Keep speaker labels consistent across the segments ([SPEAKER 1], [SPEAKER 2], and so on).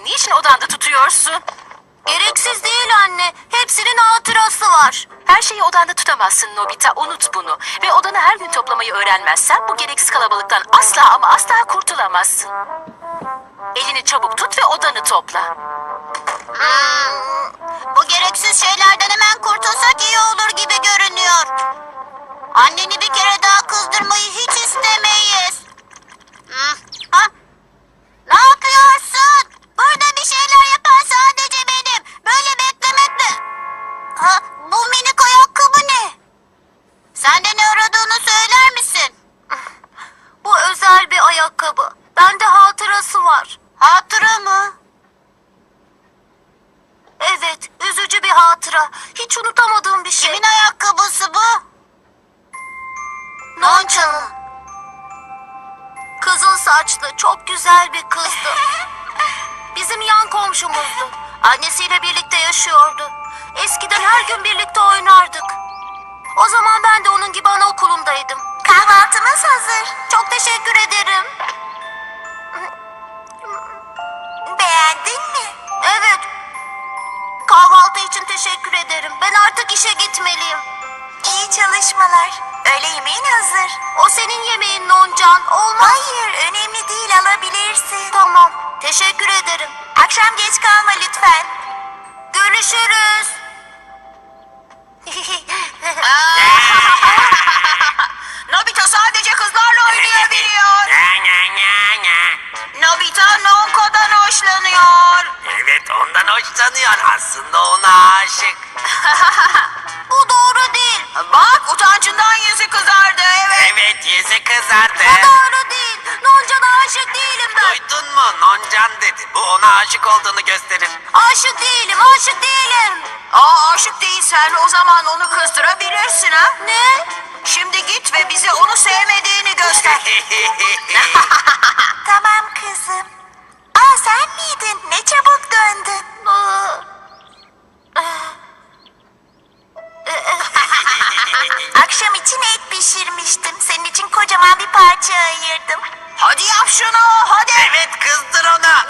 [SPEAKER 1] şeyi niçin odanda tutuyorsun?
[SPEAKER 2] Gereksiz değil anne. Hepsinin hatırası var.
[SPEAKER 1] Her şeyi odanda tutamazsın Nobita, unut bunu. Ve odanı her gün toplamayı öğrenmezsen bu gereksiz kalabalıktan asla ama asla kurtulamazsın. Elini çabuk tut ve odanı topla.
[SPEAKER 3] Hmm, bu gereksiz şeylerden hemen kurtulsak iyi olur gibi görünüyor. Anneni bir kere daha kızdırmayı hiç istemeyiz.
[SPEAKER 2] Hatıra. Hiç unutamadığım bir şey. Kimin
[SPEAKER 3] ayakkabısı bu?
[SPEAKER 2] Nonca'nın. Kızıl saçlı, çok güzel bir kızdı. Bizim yan komşumuzdu. Annesiyle birlikte yaşıyordu. Eskiden her gün birlikte oynardık. O zaman ben de onun gibi anaokulundaydım.
[SPEAKER 4] Kahvaltımız hazır.
[SPEAKER 2] Çok teşekkür ederim. Teşekkür ederim. Ben artık işe gitmeliyim.
[SPEAKER 4] İyi çalışmalar. Öğle yemeğin hazır.
[SPEAKER 2] O senin yemeğin Noncan. Olmaz.
[SPEAKER 4] Hayır, önemli değil. Alabilirsin.
[SPEAKER 2] Tamam. Teşekkür ederim.
[SPEAKER 4] Akşam geç kalma lütfen.
[SPEAKER 2] Görüşürüz.
[SPEAKER 3] Nobita sadece kızlarla
[SPEAKER 5] oynayabiliyor.
[SPEAKER 3] Nobita Nonko'dan hoşlanıyor.
[SPEAKER 5] Evet ondan hoşlanıyor. Aslında ona aşık.
[SPEAKER 2] Bu doğru değil.
[SPEAKER 6] Bak utancından yüzü kızardı evet.
[SPEAKER 5] Evet yüzü kızardı. Bu
[SPEAKER 2] doğru değil. Noncan'a aşık değilim ben.
[SPEAKER 5] Duydun mu? Noncan dedi. Bu ona aşık olduğunu gösterir.
[SPEAKER 2] Aşık değilim, aşık değilim.
[SPEAKER 6] Aa aşık değilsen
[SPEAKER 3] o zaman onu kızdırabilirsin
[SPEAKER 6] ha.
[SPEAKER 2] Ne?
[SPEAKER 6] Şimdi git
[SPEAKER 3] ve bize onu
[SPEAKER 6] sevmediğini
[SPEAKER 3] göster.
[SPEAKER 4] Tamam kızım. Aa sen miydin? Ne çabuk döndün. Akşam için et pişirmiştim. Senin için kocaman bir parça ayırdım.
[SPEAKER 6] hadi yap şunu hadi.
[SPEAKER 5] evet kızdır ona.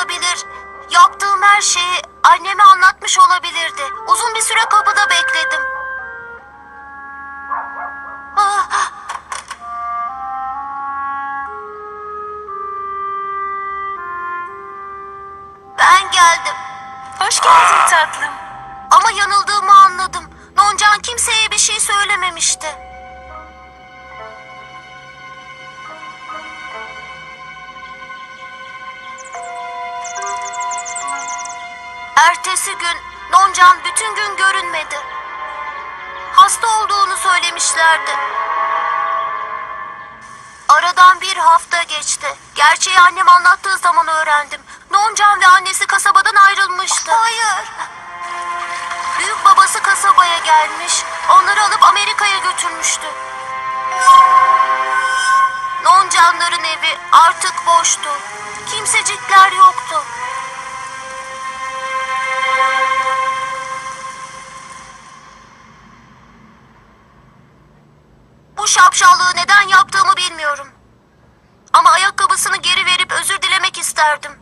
[SPEAKER 2] Olabilir. Yaptığım her şeyi anneme anlatmış olabilirdi. Uzun bir süre kapıda bekledim. Ah, Ben geldim.
[SPEAKER 1] Hoş geldin tatlım.
[SPEAKER 2] Ama yanıldığımı anladım. Noncan kimseye bir şey söylememişti. Ertesi gün Noncan bütün gün görünmedi. Hasta olduğunu söylemişlerdi. Aradan bir hafta geçti. Gerçeği annem anlattığı zaman öğrendim. Noncan ve annesi kasabadan ayrılmıştı. Hayır. Büyük babası kasabaya gelmiş. Onları alıp Amerika'ya götürmüştü. Noncanların evi artık boştu. Kimsecikler yoktu. Bu şapşallığı neden yaptığımı bilmiyorum. Ama ayakkabısını geri verip özür dilemek isterdim.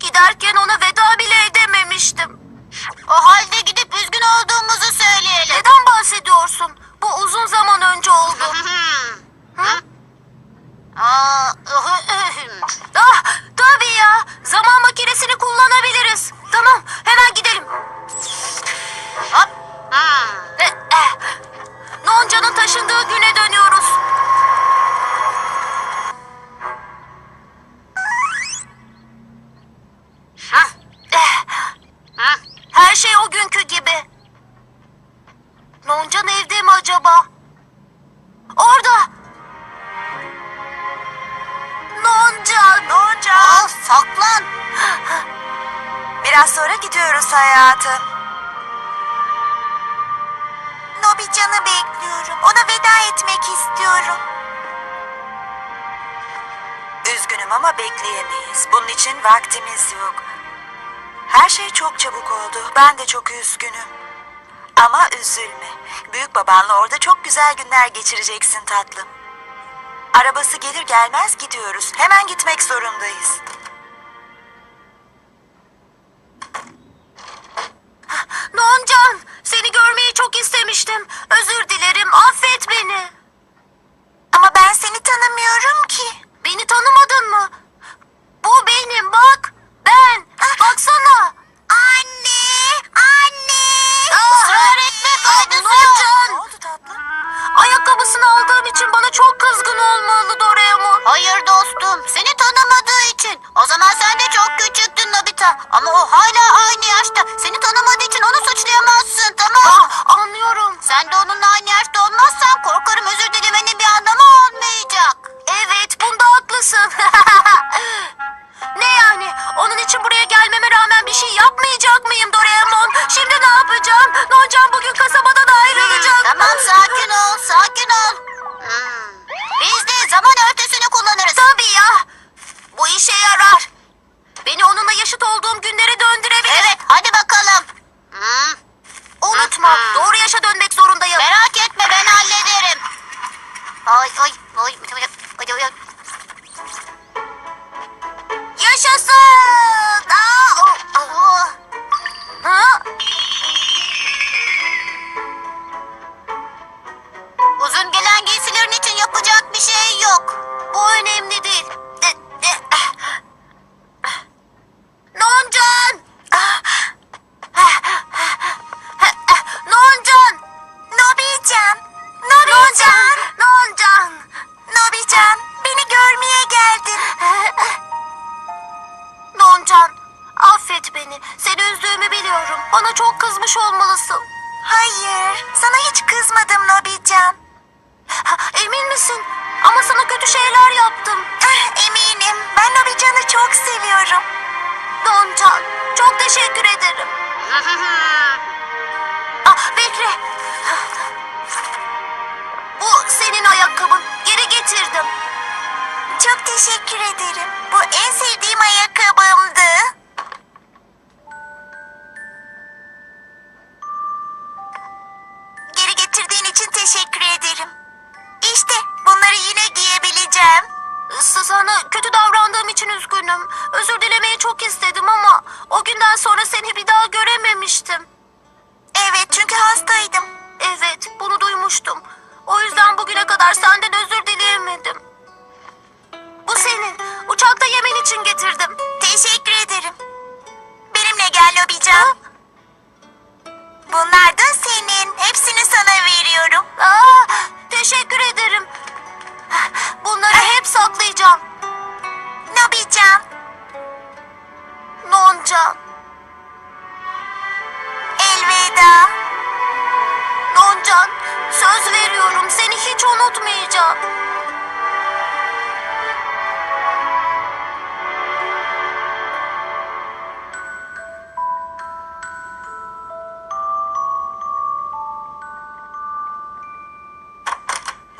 [SPEAKER 2] Giderken ona veda bile edememiştim.
[SPEAKER 3] O halde gidip üzgün olduğumuzu söyleyelim.
[SPEAKER 2] Neden bahsediyorsun? Bu uzun zaman önce oldu. Hı? ah, tabii ya. Zaman makinesini kullanabiliriz. Tamam, hemen gidelim.
[SPEAKER 3] Hop. Eh.
[SPEAKER 2] Nonca'nın taşındığı güne dönüyoruz.
[SPEAKER 4] Bekliyorum. Ona veda etmek istiyorum. Üzgünüm ama bekleyemeyiz. Bunun için vaktimiz yok. Her şey çok çabuk oldu. Ben de çok üzgünüm. Ama üzülme. Büyük babanla orada çok güzel günler geçireceksin tatlım. Arabası gelir gelmez gidiyoruz. Hemen gitmek zorundayız.
[SPEAKER 2] Noncan, seni çok istemiştim. Özür dilerim, affet beni.
[SPEAKER 4] Ama ben seni tanımıyorum ki.
[SPEAKER 2] Beni tanımadın mı? Bu benim, bak. Bana çok kızmış olmalısın.
[SPEAKER 4] Hayır, sana hiç kızmadım Nobican.
[SPEAKER 2] Emin misin? Ama sana kötü şeyler yaptım.
[SPEAKER 4] Eminim. Ben Nobican'ı çok seviyorum.
[SPEAKER 2] Noncan, çok teşekkür ederim. ah, bekle. Bu senin ayakkabın. Geri getirdim.
[SPEAKER 4] Çok teşekkür ederim. Bu en sevdiğim ayakkabımdı.
[SPEAKER 2] Günden sonra seni bir daha görememiştim.
[SPEAKER 4] Evet çünkü hastaydım.
[SPEAKER 2] Evet bunu duymuştum. O yüzden bugüne kadar senden özür dileyemedim. Bu senin. Uçakta yemen için getirdim.
[SPEAKER 4] Teşekkür ederim. Benimle gel Lobican. Bunlar da senin. Hepsini sana veriyorum.
[SPEAKER 2] Aa, teşekkür ederim. Bunları hep saklayacağım.
[SPEAKER 4] Nobican.
[SPEAKER 2] Unutmayacağım.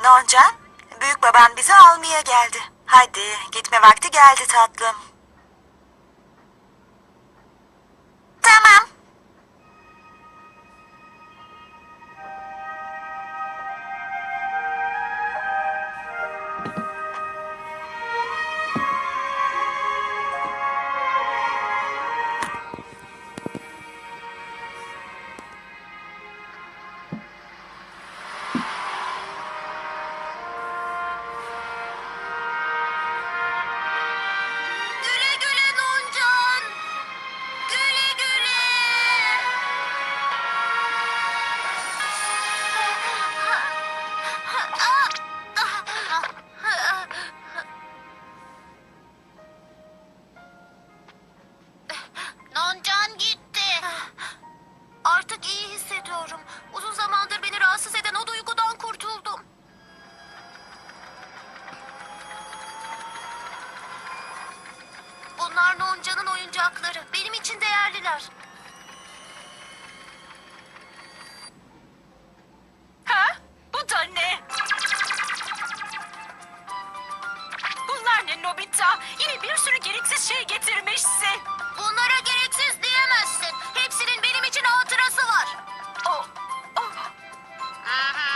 [SPEAKER 4] Noncan, büyük baban bizi almaya geldi. Hadi, gitme vakti geldi tatlım.
[SPEAKER 2] gittiler.
[SPEAKER 1] Ha? Bu da ne? Bunlar ne Nobita? Yine bir sürü gereksiz şey getirmişsin.
[SPEAKER 2] Bunlara gereksiz diyemezsin. Hepsinin benim için hatırası var.
[SPEAKER 1] Oh, oh.
[SPEAKER 3] Aha.